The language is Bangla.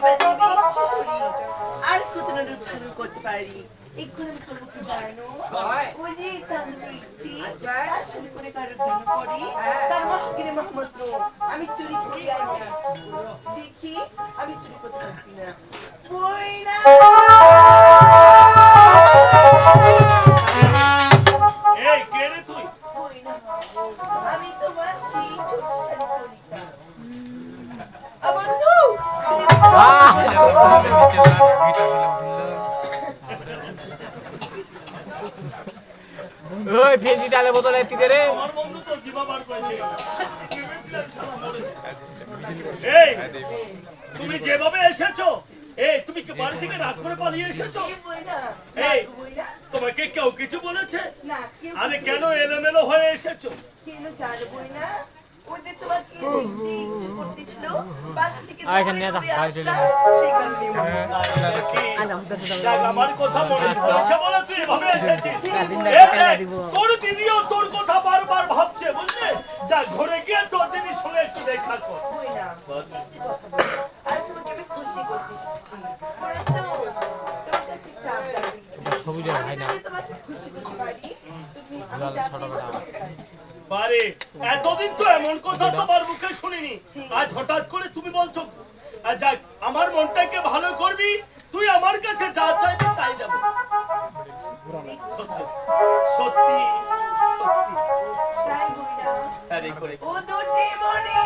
দেবী ঈশ্বরী আর কোথাও উদ্ধার করতে পারি। এক্ষুনি আমি করব কি জানো ওই যে তান্ডব ইচ্ছি তার সাথে করে কারও উদ্ধার করি তার মাহকিনে মাহমুদ আমি চুরি করি আর নিয়ে আসব দেখি আমি চুরি করতে পারছি না। বই না ওই ফেজি ডালে বোতলে তিতে রে। তুমি যেভাবে এসেছ এই তুমি কি বাড়ি থেকে রাগ করে পালিয়ে এসেছ? এই তোমাকে কেউ কিছু বলেছে? আরে কেন এলোমেলো হয়ে এসেছ? কেন জানবই না? ওই যে তোমার কি দেখ, আমার কথা মনে পড়েছে বলে তুই এভাবে এসেছিস। তোর দিদিও তোর কথা বারবার ভাবছে বুঝলে যা ঘরে গিয়ে তোর দিদির সঙ্গে একটু দেখা কর আমি ভাই না বারে এতদিন তো এমন কথা তোমার মুখে শুনিনি। আজ হঠাৎ করে তুমি বলছো আর যাক আমার মনটাকে ভালো করবি তুই আমার কাছে যা চাইবি তাই যাব। সত্যি সত্যি সত্যি। করে ও দুটি মনে